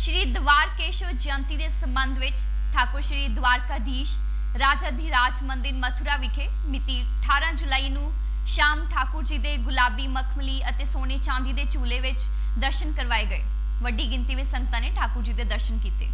ਸ਼੍ਰੀ ਦਵਾਰਕੇਸ਼ਵਰ ਜਯੰਤੀ ਦੇ ਸੰਬੰਧ ਵਿੱਚ ਠਾਕੁਰ ਸ਼੍ਰੀ ਦਵਾਰਕਾਧੀਸ਼ ਰਾਜਾ ਧੀਰਾਜ ਮੰਦਿਰ ਮਥੁਰਾ ਵਿਖੇ ਮਿਤੀ 18 ਜੁਲਾਈ ਨੂੰ ਸ਼ਾਮ ਠਾਕੁਰ ਜੀ ਦੇ ਗੁਲਾਬੀ ਮਖਮਲੀ ਅਤੇ ਸੋਨੇ ਚਾਂਦੀ ਦੇ ਝੂਲੇ ਵਿੱਚ ਦਰਸ਼ਨ ਕਰਵਾਏ ਗਏ। ਵੱਡੀ ਗਿਣਤੀ ਵਿੱਚ ਸੰਗਤਾਂ ਨੇ ਠਾਕੁਰ ਜੀ ਦੇ ਦਰਸ਼ਨ ਕੀਤੇ।